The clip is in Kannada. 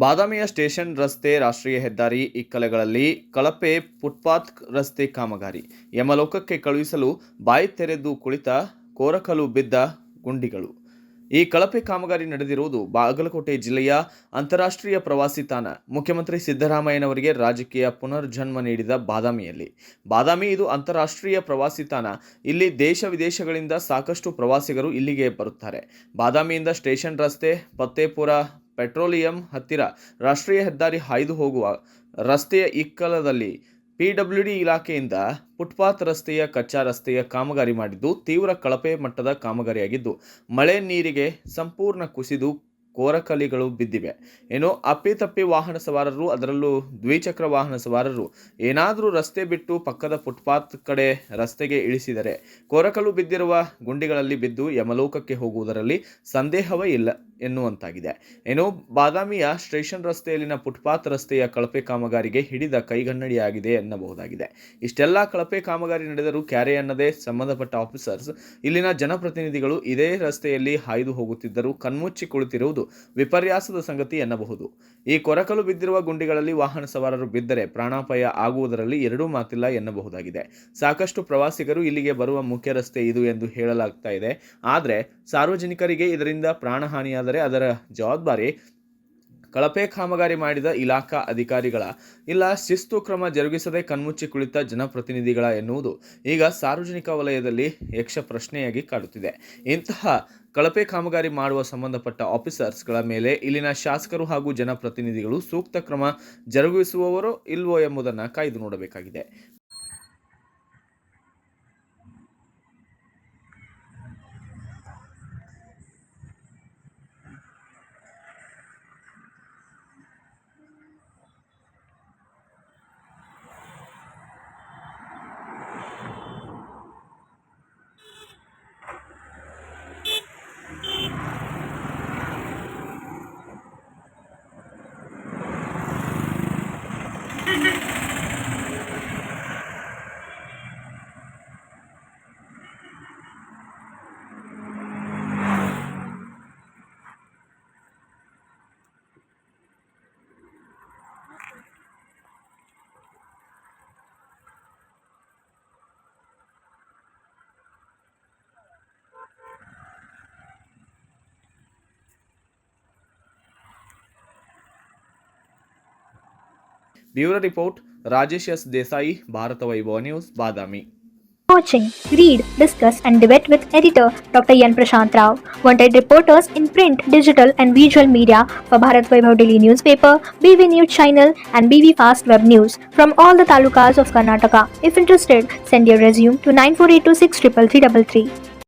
ಬಾದಾಮಿಯ ಸ್ಟೇಷನ್ ರಸ್ತೆ ರಾಷ್ಟ್ರೀಯ ಹೆದ್ದಾರಿ ಇಕ್ಕಲೆಗಳಲ್ಲಿ ಕಳಪೆ ಫುಟ್ಪಾತ್ ರಸ್ತೆ ಕಾಮಗಾರಿ. ಯಮಲೋಕಕ್ಕೆ ಕಳುಹಿಸಲು ಬಾಯಿ ತೆರೆದು ಕುಳಿತ ಕೋರಕಲು ಬಿದ್ದ ಗುಂಡಿಗಳು. ಈ ಕಳಪೆ ಕಾಮಗಾರಿ ನಡೆದಿರುವುದು ಬಾಗಲಕೋಟೆ ಜಿಲ್ಲೆಯ ಅಂತಾರಾಷ್ಟ್ರೀಯ ಪ್ರವಾಸಿ ತಾಣ. ಮುಖ್ಯಮಂತ್ರಿ ಸಿದ್ದರಾಮಯ್ಯನವರಿಗೆ ರಾಜಕೀಯ ಪುನರ್ಜನ್ಮ ನೀಡಿದ ಬಾದಾಮಿಯಲ್ಲಿ. ಬಾದಾಮಿ ಇದು ಅಂತಾರಾಷ್ಟ್ರೀಯ ಪ್ರವಾಸಿ ತಾಣ. ಇಲ್ಲಿ ದೇಶ ವಿದೇಶಗಳಿಂದ ಸಾಕಷ್ಟು ಪ್ರವಾಸಿಗರು ಇಲ್ಲಿಗೆ ಬರುತ್ತಾರೆ. ಬಾದಾಮಿಯಿಂದ ಸ್ಟೇಷನ್ ರಸ್ತೆ ಫತ್ತೇಪುರ ಪೆಟ್ರೋಲಿಯಂ ಹತ್ತಿರ ರಾಷ್ಟ್ರೀಯ ಹೆದ್ದಾರಿ ಹಾಯ್ದು ಹೋಗುವ ರಸ್ತೆಯ ಇಕ್ಕಲದಲ್ಲಿ ಪಿಡಬ್ಲ್ಯೂಡಿ ಇಲಾಖೆಯಿಂದ ಫುಟ್ಪಾತ್ ರಸ್ತೆಯ ಕಚ್ಚಾ ರಸ್ತೆಯ ಕಾಮಗಾರಿ ಮಾಡಿದ್ದು ತೀವ್ರ ಕಳಪೆ ಮಟ್ಟದ ಕಾಮಗಾರಿಯಾಗಿದ್ದು, ಮಳೆ ನೀರಿಗೆ ಸಂಪೂರ್ಣ ಕುಸಿದು ಕೋರಕಲಿಗಳು ಬಿದ್ದಿವೆ. ಏನು ಅಪ್ಪಿತಪ್ಪಿ ವಾಹನ ಸವಾರರು, ಅದರಲ್ಲೂ ದ್ವಿಚಕ್ರ ವಾಹನ ಸವಾರರು ಏನಾದರೂ ರಸ್ತೆ ಬಿಟ್ಟು ಪಕ್ಕದ ಫುಟ್ಪಾತ್ ಕಡೆ ರಸ್ತೆಗೆ ಇಳಿಸಿದರೆ ಕೋರಕಲು ಬಿದ್ದಿರುವ ಗುಂಡಿಗಳಲ್ಲಿ ಬಿದ್ದು ಯಮಲೋಕಕ್ಕೆ ಹೋಗುವುದರಲ್ಲಿ ಸಂದೇಹವೇ ಇಲ್ಲ. ಎನ್ನುವಂತಾಗಿದೆ. ಏನು, ಬಾದಾಮಿಯ ಸ್ಟೇಷನ್ ರಸ್ತೆಯಲ್ಲಿನ ಫುಟ್ಪಾತ್ ರಸ್ತೆಯ ಕಳಪೆ ಕಾಮಗಾರಿಗೆ ಹಿಡಿದ ಕೈಗನ್ನಡಿಯಾಗಿದೆ ಎನ್ನಬಹುದಾಗಿದೆ. ಇಷ್ಟೆಲ್ಲ ಕಳಪೆ ಕಾಮಗಾರಿ ನಡೆದರೂ ಕ್ಯಾರೆ ಅನ್ನದೇ ಸಂಬಂಧಪಟ್ಟ ಆಫೀಸರ್ಸ್, ಇಲ್ಲಿನ ಜನಪ್ರತಿನಿಧಿಗಳು ಇದೇ ರಸ್ತೆಯಲ್ಲಿ ಹಾಯ್ದು ಹೋಗುತ್ತಿದ್ದರೂ ಕಣ್ಮುಚ್ಚಿ ಕುಳಿತಿರುವುದು ವಿಪರ್ಯಾಸದ ಸಂಗತಿ ಎನ್ನಬಹುದು. ಈ ಕೊರಕಲು ಬಿದ್ದಿರುವ ಗುಂಡಿಗಳಲ್ಲಿ ವಾಹನ ಸವಾರರು ಬಿದ್ದರೆ ಪ್ರಾಣಾಪಾಯ ಆಗುವುದರಲ್ಲಿ ಎರಡೂ ಮಾತಿಲ್ಲ ಎನ್ನಬಹುದಾಗಿದೆ. ಸಾಕಷ್ಟು ಪ್ರವಾಸಿಗರು ಇಲ್ಲಿಗೆ ಬರುವ ಮುಖ್ಯ ರಸ್ತೆ ಇದು ಎಂದು ಹೇಳಲಾಗ್ತಾ ಇದೆ. ಆದರೆ ಸಾರ್ವಜನಿಕರಿಗೆ ಇದರಿಂದ ಪ್ರಾಣಹಾನಿಯಾದರೆ ಅದರ ಜವಾಬ್ದಾರಿ ಕಳಪೆ ಕಾಮಗಾರಿ ಮಾಡಿದ ಇಲಾಖಾ ಅಧಿಕಾರಿಗಳ. ಇಲ್ಲ, ಶಿಸ್ತು ಕ್ರಮ ಜರುಗಿಸದೆ ಕಣ್ಮುಚ್ಚಿ ಕುಳಿತ ಜನಪ್ರತಿನಿಧಿಗಳ ಎನ್ನುವುದು ಈಗ ಸಾರ್ವಜನಿಕ ವಲಯದಲ್ಲಿ ಯಕ್ಷ ಪ್ರಶ್ನೆಯಾಗಿ ಕಾಡುತ್ತಿದೆ. ಇಂತಹ ಕಳಪೆ ಕಾಮಗಾರಿ ಮಾಡುವ ಸಂಬಂಧಪಟ್ಟ ಆಫೀಸರ್ಸ್ಗಳ ಮೇಲೆ ಇಲ್ಲಿನ ಶಾಸಕರು ಹಾಗೂ ಜನಪ್ರತಿನಿಧಿಗಳು ಸೂಕ್ತ ಕ್ರಮ ಜರುಗಿಸುವವರೋ ಇಲ್ವೋ ಎಂಬುದನ್ನು ಕಾಯ್ದು ನೋಡಬೇಕಾಗಿದೆ. Bureau Report Rajesh S. Desai, Bharata Vaibhav News, Badami. Watching, read, discuss, and debate with editor Dr. Yan Prashant Rao. Wanted reporters in print, digital, and visual media for Bharat Vaibhav Daily Newspaper, BV News Channel, and BV Fast Web News from all the talukas of Karnataka. If interested, send your resume to 948263333.